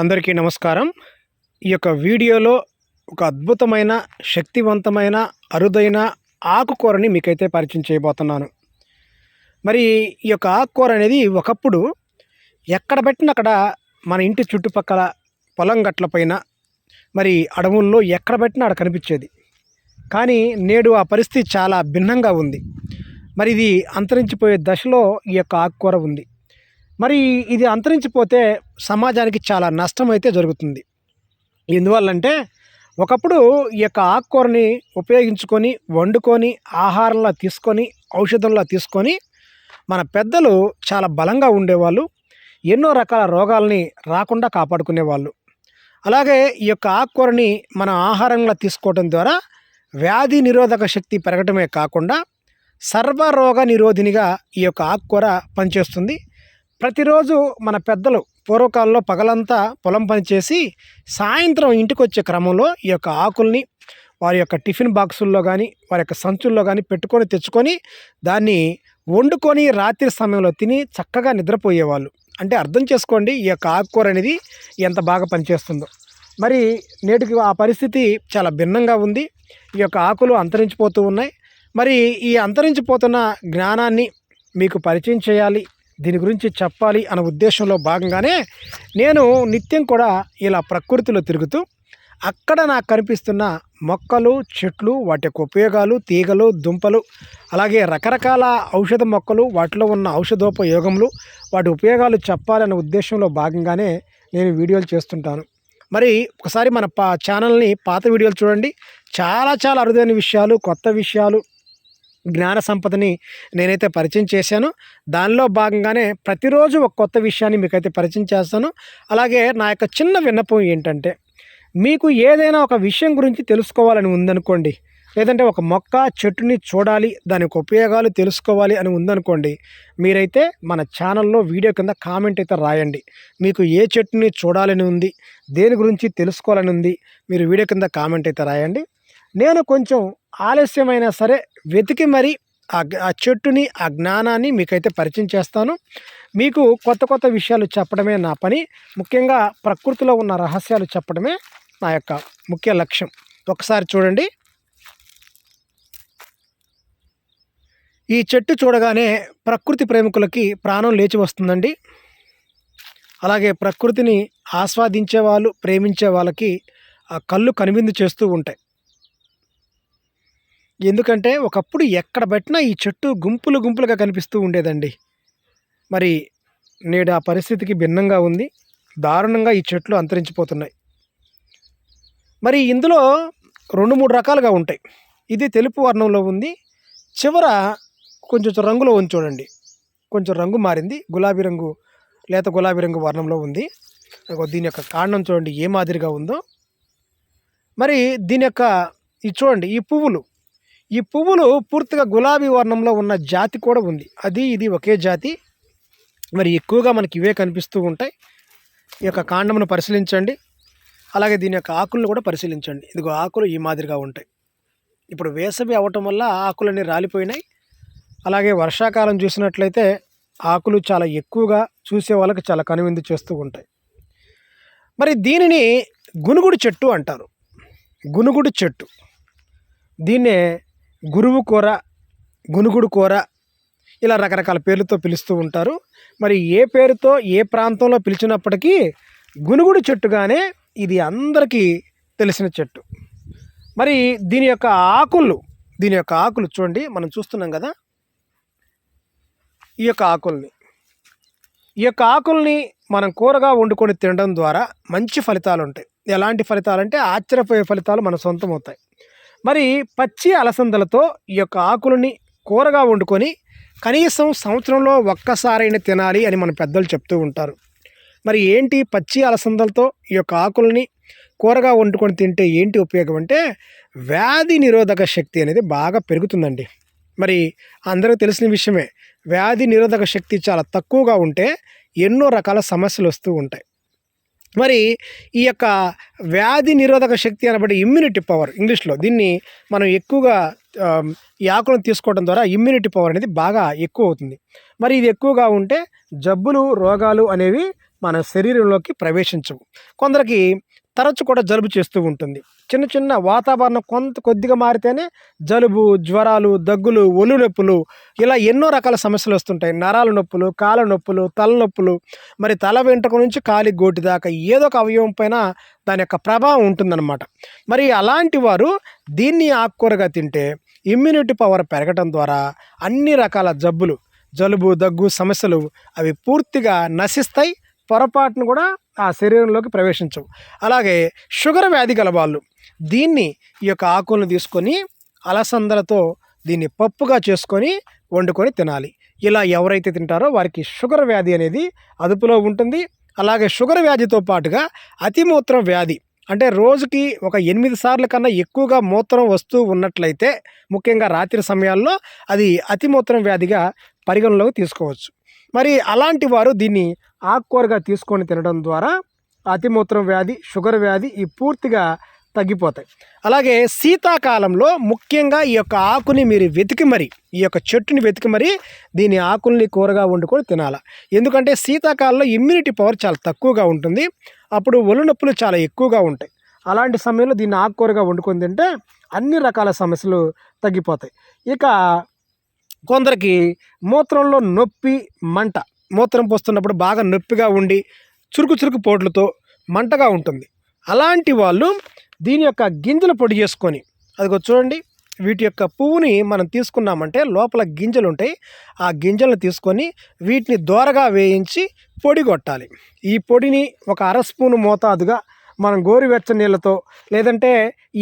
అందరికీ నమస్కారం. ఈ యొక్క వీడియోలో ఒక అద్భుతమైన శక్తివంతమైన అరుదైన ఆకుకూరని మీకైతే పరిచయం చేయబోతున్నాను. మరి ఈ యొక్క ఆకుకూర అనేది ఒకప్పుడు ఎక్కడ పెట్టిన అక్కడ మన ఇంటి చుట్టుపక్కల పొలం గట్ల పైన మరి అడవుల్లో ఎక్కడ పెట్టినా అక్కడ కనిపించేది. కానీ నేడు ఆ పరిస్థితి చాలా భిన్నంగా ఉంది. మరి ఇది అంతరించిపోయే దశలో ఈ యొక్క ఆకుకూర ఉంది. మరి ఇది అంతరించిపోతే సమాజానికి చాలా నష్టం అయితే జరుగుతుంది. ఎందువల్లంటే ఒకప్పుడు ఈ యొక్క ఆకుకూరని ఉపయోగించుకొని వండుకొని ఆహారంలో తీసుకొని ఔషధంలో తీసుకొని మన పెద్దలు చాలా బలంగా ఉండేవాళ్ళు. ఎన్నో రకాల రోగాల్ని రాకుండా కాపాడుకునేవాళ్ళు. అలాగే ఈ యొక్క ఆకుకూరని మన ఆహారంలో తీసుకోవడం ద్వారా వ్యాధి నిరోధక శక్తి పెరగటమే కాకుండా సర్వరోగ నిరోధినిగా ఈ యొక్క ఆకుకూర పనిచేస్తుంది. ప్రతిరోజు మన పెద్దలు పూర్వకాలంలో పగలంతా పొలం పనిచేసి సాయంత్రం ఇంటికి వచ్చే క్రమంలో ఈ యొక్క ఆకుల్ని వారి యొక్క టిఫిన్ బాక్సుల్లో కానీ వారి యొక్క సంచుల్లో కానీ పెట్టుకొని తెచ్చుకొని దాన్ని వండుకొని రాత్రి సమయంలో తిని చక్కగా నిద్రపోయేవాళ్ళు. అంటే అర్థం చేసుకోండి ఈ యొక్క ఆకుకూర అనేది ఎంత బాగా పనిచేస్తుందో. మరి నేటికి ఆ పరిస్థితి చాలా భిన్నంగా ఉంది. ఈ యొక్క ఆకులు అంతరించిపోతూ ఉన్నాయి. మరి ఈ అంతరించిపోతున్న జ్ఞానాన్ని మీకు పరిచయం చేయాలి. దీని గురించి చెప్పాలి అన్న ఉద్దేశంలో భాగంగానే నేను నిత్యం కూడా ఇలా ప్రకృతిలో తిరుగుతూ అక్కడ నాకు కనిపిస్తున్న మొక్కలు చెట్లు వాటి యొక్క ఉపయోగాలు తీగలు దుంపలు అలాగే రకరకాల ఔషధ మొక్కలు వాటిలో ఉన్న ఔషధోపయోగములు వాటి ఉపయోగాలు చెప్పాలనే ఉద్దేశంలో భాగంగానే నేను వీడియోలు చేస్తుంటాను. మరి ఒకసారి మన పా ఛానల్ని పాత వీడియోలు చూడండి. చాలా చాలా అరుదైన విషయాలు కొత్త విషయాలు జ్ఞాన సంపదని నేనైతే పరిచయం చేశాను. దానిలో భాగంగానే ప్రతిరోజు ఒక కొత్త విషయాన్ని మీకైతే పరిచయం చేస్తాను. అలాగే నా యొక్క చిన్న విన్నపం ఏంటంటే మీకు ఏదైనా ఒక విషయం గురించి తెలుసుకోవాలని ఉందనుకోండి లేదంటే ఒక మొక్క చెట్టుని చూడాలి దానికి ఉపయోగాలు తెలుసుకోవాలి అని ఉందనుకోండి మీరైతే మన ఛానల్లో వీడియో కింద కామెంట్ అయితే రాయండి. మీకు ఏ చెట్టుని చూడాలని ఉంది దేని గురించి తెలుసుకోవాలని ఉంది మీరు వీడియో కింద కామెంట్ అయితే రాయండి. నేను కొంచెం ఆలస్యమైనా సరే వెతికి మరి ఆ ఆ చెట్టుని ఆ జ్ఞానాన్ని మీకైతే పరిచయం చేస్తాను. మీకు కొత్త కొత్త విషయాలు చెప్పడమే నా పని. ముఖ్యంగా ప్రకృతిలో ఉన్న రహస్యాలు చెప్పడమే నా యొక్క ముఖ్య లక్ష్యం. ఒకసారి చూడండి. ఈ చెట్టు చూడగానే ప్రకృతి ప్రేమికులకి ప్రాణం లేచి వస్తుందండి. అలాగే ప్రకృతిని ఆస్వాదించే వాళ్ళు ప్రేమించే వాళ్ళకి ఆ కళ్ళు కనువిందు చేస్తూ ఉంటాయి. ఎందుకంటే ఒకప్పుడు ఎక్కడ పెట్టినా ఈ చెట్టు గుంపులు గుంపులుగా కనిపిస్తూ ఉండేదండి. మరి నేడు ఆ పరిస్థితికి భిన్నంగా ఉంది. దారుణంగా ఈ చెట్లు అంతరించిపోతున్నాయి. మరి ఇందులో రెండు మూడు రకాలుగా ఉంటాయి. ఇది తెలుపు వర్ణంలో ఉంది. చివర కొంచెం రంగులో ఉంది చూడండి. కొంచెం రంగు మారింది. గులాబీ రంగు లేత గులాబీ రంగు వర్ణంలో ఉంది. దీని యొక్క కాండం చూడండి ఏ మాదిరిగా ఉందో. మరి దీని యొక్క ఇది చూడండి ఈ పువ్వులు ఈ పువ్వులు పూర్తిగా గులాబీ వర్ణంలో ఉన్న జాతి కూడా ఉంది. అది ఇది ఒకే జాతి. మరి ఎక్కువగా మనకి ఇవే కనిపిస్తూ ఉంటాయి. ఈ యొక్క కాండమును పరిశీలించండి. అలాగే దీని యొక్క ఆకులను కూడా పరిశీలించండి. ఇదిగో ఆకులు ఈ మాదిరిగా ఉంటాయి. ఇప్పుడు వేసవి అవ్వటం వల్ల ఆకులన్నీ రాలిపోయినాయి. అలాగే వర్షాకాలం చూసినట్లయితే ఆకులు చాలా ఎక్కువగా చూసే వాళ్ళకి చాలా కనువిందు చేస్తూ ఉంటాయి. మరి దీనిని గునుగుడు చెట్టు అంటారు. గునుగుడు చెట్టు. దీన్నే గురువు కూర గునుగుడు కూర ఇలా రకరకాల పేర్లతో పిలుస్తూ ఉంటారు. మరి ఏ పేరుతో ఏ ప్రాంతంలో పిలిచినప్పటికీ గునుగుడు చెట్టుగానే ఇది అందరికీ తెలిసిన చెట్టు. మరి దీని యొక్క ఆకులు దీని యొక్క ఆకులు చూడండి మనం చూస్తున్నాం కదా? ఈ యొక్క ఆకుల్ని. ఈ యొక్క ఆకుల్ని మనం కూరగా వండుకొని తినడం ద్వారా మంచి ఫలితాలు ఉంటాయి ఎలాంటి ఫలితాలు అంటే ఆశ్చర్యపోయే ఫలితాలు మన సొంతం అవుతాయి. మరి పచ్చి అలసందలతో ఈ యొక్క ఆకులని కూరగా వండుకొని కనీసం సంవత్సరంలో ఒక్కసారైనా తినాలి అని మన పెద్దలు చెప్తూ ఉంటారు. మరి ఏంటి పచ్చి అలసందలతో ఈ యొక్క ఆకుల్ని కూరగా వండుకొని తింటే ఏంటి ఉపయోగం అంటే వ్యాధి నిరోధక శక్తి అనేది బాగా పెరుగుతుందండి. మరి అందరూ తెలిసిన విషయమే వ్యాధి నిరోధక శక్తి చాలా తక్కువగా ఉంటే ఎన్నో రకాల సమస్యలు వస్తూ ఉంటాయి. మరి ఈ యొక్క వ్యాధి నిరోధక శక్తి అనబడి ఇమ్యూనిటీ పవర్ ఇంగ్లీష్లో దీన్ని మనం ఎక్కువగా ఈ ఆకులను తీసుకోవడం ద్వారా ఇమ్యూనిటీ పవర్ అనేది బాగా ఎక్కువ అవుతుంది. మరి ఇది ఎక్కువగా ఉంటే జబ్బులు రోగాలు అనేవి మన శరీరంలోకి ప్రవేశించవు. కొందరికి తరచు కూడా జలుబు చేస్తూ ఉంటుంది. చిన్న చిన్న వాతావరణం కొంత కొద్దిగా మారితేనే జలుబు జ్వరాలు దగ్గులు ఒళ్ళు నొప్పులు ఇలా ఎన్నో రకాల సమస్యలు వస్తుంటాయి. నరాల నొప్పులు కాళ్ళ నొప్పులు తలనొప్పులు. మరి తల వెంట్రుక నుంచి కాలి గోటి దాకా ఏదో ఒక అవయవం పైన దాని యొక్క ప్రభావం ఉంటుందన్నమాట. మరి అలాంటి వారు దీన్ని ఆకుకూరగా తింటే ఇమ్యూనిటీ పవర్ పెరగటం ద్వారా అన్ని రకాల జబ్బులు జలుబు దగ్గు సమస్యలు అవి పూర్తిగా నశిస్తాయి. పొరపాటును కూడా ఆ శరీరంలోకి ప్రవేశించవు. అలాగే షుగర్ వ్యాధి గల వాళ్ళు దీన్ని ఈ యొక్క ఆకులను తీసుకొని అలసందలతో దీన్ని పప్పుగా చేసుకొని వండుకొని తినాలి. ఇలా ఎవరైతే తింటారో వారికి షుగర్ వ్యాధి అనేది అదుపులో ఉంటుంది. అలాగే షుగర్ వ్యాధితో పాటుగా అతిమూత్రం వ్యాధి అంటే రోజుకి ఒక ఎనిమిది సార్లు కన్నా ఎక్కువగా మూత్రం వస్తూ ఉన్నట్లయితే ముఖ్యంగా రాత్రి సమయాల్లో అది అతిమూత్రం వ్యాధిగా పరిగణలోకి తీసుకోవచ్చు. మరి అలాంటి వారు దీన్ని ఆకుకూరగా తీసుకొని తినడం ద్వారా అతిమూత్రం వ్యాధి షుగర్ వ్యాధి ఈ పూర్తిగా తగ్గిపోతాయి. అలాగే శీతాకాలంలో ముఖ్యంగా ఈ యొక్క ఆకుని మీరు వెతికి మరి ఈ యొక్క చెట్టుని వెతికి మరి దీని ఆకుల్ని కూరగా వండుకొని తినాలి. ఎందుకంటే శీతాకాలంలో ఇమ్యూనిటీ పవర్ చాలా తక్కువగా ఉంటుంది. అప్పుడు ఒళ్ళు నొప్పులు చాలా ఎక్కువగా ఉంటాయి. అలాంటి సమయంలో దీన్ని ఆకుకూరగా వండుకొని తింటే అన్ని రకాల సమస్యలు తగ్గిపోతాయి. ఇక కొందరికి మూత్రంలో నొప్పి మంట. మూత్రం పోస్తున్నప్పుడు బాగా నొప్పిగా ఉండి చురుకు చురుకు పోట్లతో మంటగా ఉంటుంది. అలాంటి వాళ్ళు దీని యొక్క గింజలు పొడి చేసుకొని అదిగో చూడండి వీటి యొక్క పువ్వుని మనం తీసుకున్నామంటే లోపల గింజలు ఉంటాయి. ఆ గింజలను తీసుకొని వీటిని దోరగా వేయించి పొడి కొట్టాలి. ఈ పొడిని ఒక అర స్పూను మోతాదుగా మనం గోరువెచ్చని నీళ్ళతో లేదంటే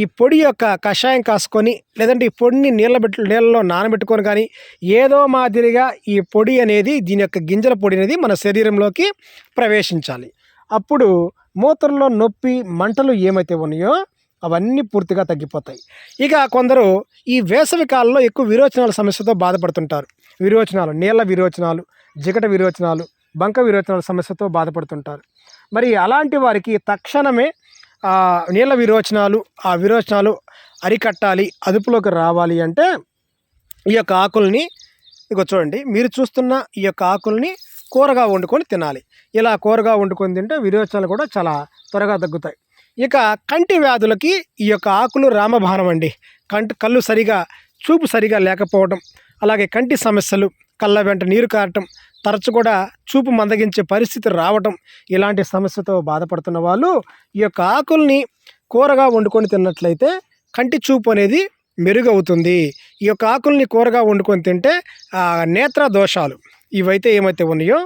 ఈ పొడి యొక్క కషాయం కాసుకొని లేదంటే ఈ పొడిని నీళ్ళ పెట్టు నీళ్ళలో నానబెట్టుకొని కానీ ఏదో మాదిరిగా ఈ పొడి అనేది దీని యొక్క గింజల పొడి అనేది మన శరీరంలోకి ప్రవేశించాలి. అప్పుడు మూత్రంలో నొప్పి మంటలు ఏమైతే ఉన్నాయో అవన్నీ పూర్తిగా తగ్గిపోతాయి. ఇక కొందరు ఈ వేసవి కాలంలో ఎక్కువ విరోచనాల సమస్యతో బాధపడుతుంటారు. విరోచనాలు నీళ్ళ విరోచనాలు జిగట విరోచనాలు బంక విరోచనాల సమస్యతో బాధపడుతుంటారు. మరి అలాంటి వారికి తక్షణమే నీళ్ళ విరోచనాలు ఆ విరోచనాలు అరికట్టాలి అదుపులోకి రావాలి అంటే ఈ యొక్క ఆకుల్ని ఇక చూడండి మీరు చూస్తున్న ఈ యొక్క ఆకుల్ని కూరగా వండుకొని తినాలి. ఇలా కూరగా వండుకొని తింటే విరోచనాలు కూడా చాలా త్వరగా తగ్గుతాయి. ఇక కంటి వ్యాధులకి ఈ యొక్క ఆకులు రామబాణం అండి. కంటి కళ్ళు సరిగా చూపు సరిగా లేకపోవడం అలాగే కంటి సమస్యలు కళ్ళ వెంట నీరు కారటం తరచు కూడా చూపు మందగించే పరిస్థితి రావటం ఇలాంటి సమస్యతో బాధపడుతున్న వాళ్ళు ఈ యొక్క ఆకుల్ని కూరగా వండుకొని తిన్నట్లయితే కంటి చూపు అనేది మెరుగవుతుంది. ఈ యొక్క ఆకుల్ని కూరగా వండుకొని తింటే ఆ నేత్ర దోషాలు ఇవైతే ఏమైతే ఉన్నాయో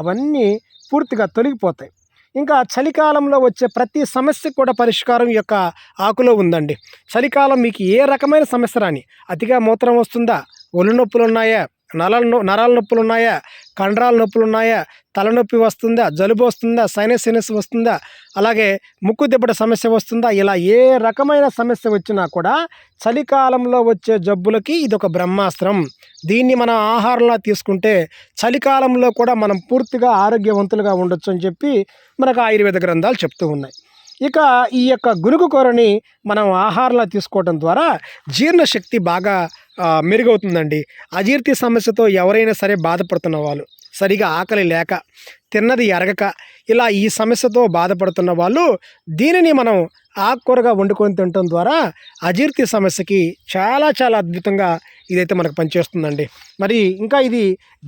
అవన్నీ పూర్తిగా తొలగిపోతాయి. ఇంకా చలికాలంలో వచ్చే ప్రతి సమస్యకు కూడా పరిష్కారం ఈ యొక్క ఆకులో ఉందండి. చలికాలం మీకు ఏ రకమైన సమస్య రాని అతిగా మూత్రం వస్తుందా ఒళ్ళు నొప్పులు ఉన్నాయా నరాల నరాల నొప్పులు ఉన్నాయా కండరాల నొప్పులు ఉన్నాయా తలనొప్పి వస్తుందా? జలుబు వస్తుందా? సైనస్ వస్తుందా? అలాగే ముక్కు దిబ్బడ సమస్య వస్తుందా? ఇలా ఏ రకమైన సమస్య వచ్చినా కూడా చలికాలంలో వచ్చే జబ్బులకి ఇది ఒక బ్రహ్మాస్త్రం. దీన్ని మనం ఆహారంలో తీసుకుంటే చలికాలంలో కూడా మనం పూర్తిగా ఆరోగ్యవంతులుగా ఉండొచ్చు అని చెప్పి మనకు ఆయుర్వేద గ్రంథాలు చెప్తూ ఉన్నాయి. ఇక ఈ యొక్క గునుగు కూరని మనం ఆహారంలో తీసుకోవడం ద్వారా జీర్ణశక్తి బాగా మెరుగవుతుందండి. అజీర్తి సమస్యతో ఎవరైనా సరే బాధపడుతున్న వాళ్ళు సరిగా ఆకలి లేక తిన్నది ఎరగక ఇలా ఈ సమస్యతో బాధపడుతున్న వాళ్ళు దీనిని మనం ఆకుకూరగా వండుకొని తినటం ద్వారా అజీర్తి సమస్యకి చాలా చాలా అద్భుతంగా ఇదైతే మనకు పనిచేస్తుందండి. మరి ఇంకా ఇది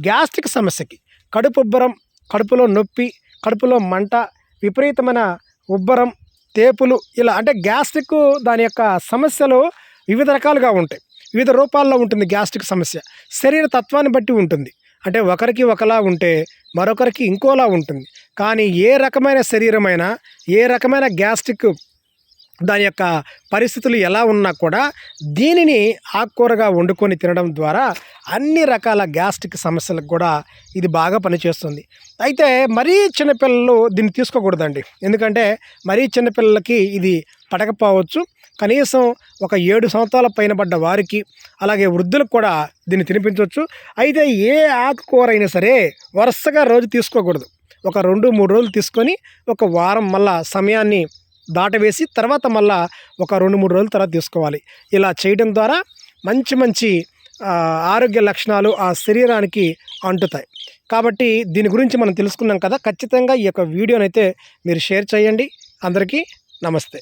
గ్యాస్ట్రిక్ సమస్యకి కడుపు ఉబ్బరం కడుపులో నొప్పి కడుపులో మంట విపరీతమైన ఉబ్బరం తేపులు ఇలా అంటే గ్యాస్ట్రిక్ దాని యొక్క సమస్యలు వివిధ రకాలుగా ఉంటాయి. వివిధ రూపాల్లో ఉంటుంది గ్యాస్ట్రిక్ సమస్య. శరీర తత్వాన్ని బట్టి ఉంటుంది. అంటే ఒకరికి ఒకలా ఉంటే మరొకరికి ఇంకోలా ఉంటుంది. కానీ ఏ రకమైన శరీరమైనా ఏ రకమైన గ్యాస్ట్రిక్ దాని యొక్క పరిస్థితులు ఎలా ఉన్నా కూడా దీనిని ఆకుకూరగా వండుకొని తినడం ద్వారా అన్ని రకాల గ్యాస్ట్రిక్ సమస్యలకు కూడా ఇది బాగా పనిచేస్తుంది. అయితే మరీ చిన్నపిల్లలు దీన్ని తీసుకోకూడదండి. ఎందుకంటే మరీ చిన్నపిల్లలకి ఇది పడకపోవచ్చు. కనీసం ఒక ఏడు సంవత్సరాల పైన పడ్డ వారికి అలాగే వృద్ధులకు కూడా దీన్ని తినిపించవచ్చు. అయితే ఏ ఆకుకూర అయినా సరే వరుసగా రోజు తీసుకోకూడదు. ఒక రెండు మూడు రోజులు తీసుకొని ఒక వారం మళ్ళా సమయాన్ని దాటవేసి తర్వాత మళ్ళా ఒక రెండు మూడు రోజుల తర్వాత తీసుకోవాలి. ఇలా చేయడం ద్వారా మంచి మంచి ఆరోగ్య లక్షణాలు ఆ శరీరానికి అంటుతాయి. కాబట్టి దీని గురించి మనం తెలుసుకున్నాం కదా ఖచ్చితంగా ఈ యొక్క వీడియోనైతే మీరు షేర్ చేయండి. అందరికీ నమస్తే.